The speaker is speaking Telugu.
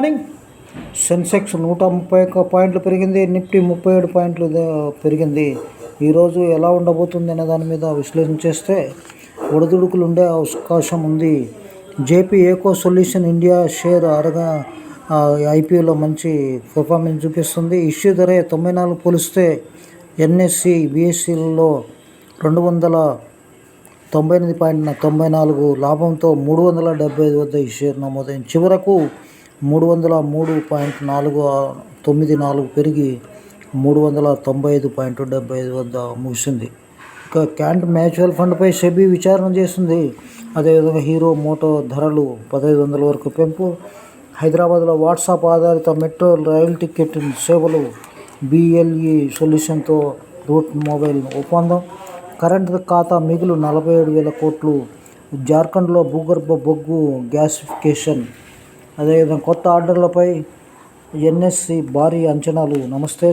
మార్నింగ్ సెన్సెక్స్ నూట ముప్పై ఒక్క పాయింట్లు పెరిగింది నిఫ్టీ ముప్పై ఏడు పాయింట్లు పెరిగింది. ఈరోజు ఎలా ఉండబోతుంది అనే దాని మీద విశ్లేషణ చేస్తే ఒడిదుడుకులు ఉండే అవకాశం ఉంది. J P eco solution India share అరగా ఐపీఓలో మంచి పెర్ఫార్మెన్స్ చూపిస్తుంది. ఇష్యూ ధర తొంభై నాలుగు పోలిస్తే ఎన్ఎస్సి బిఎస్సిలలో రెండు వందల తొంభై ఎనిమిది పాయింట్ తొంభై నాలుగు లాభంతో మూడు వందల డెబ్బై ఐదు వద్ద ఈ షేర్ నమోదైంది. చివరకు మూడు వందల మూడు పాయింట్ నాలుగు తొమ్మిది నాలుగు పెరిగి మూడు వందల తొంభై ఐదు పాయింట్ డెబ్బై ఐదు వద్ద ముగిసింది. ఇక క్యాంట్ మ్యూచువల్ ఫండ్పై సెబీ విచారణ చేస్తుంది అదేవిధంగా హీరో మోటో ధరలు పదహైదు వందల వరకు పెంపు. హైదరాబాద్లో వాట్సాప్ ఆధారిత మెట్రో రైల్ టికెట్ సేవలు బిఎల్ఈ సొల్యూషన్తో రూట్ మొబైల్ ఒప్పందం. కరెంటు ఖాతా మిగులు నలభై ఏడు వేల కోట్లు. జార్ఖండ్లో భూగర్భ బొగ్గు గ్యాసిఫికేషన్ అదేవిధంగా కొత్త ఆర్డర్లపై ఎన్ఎస్సి భారీ అంచనాలు. నమస్తే.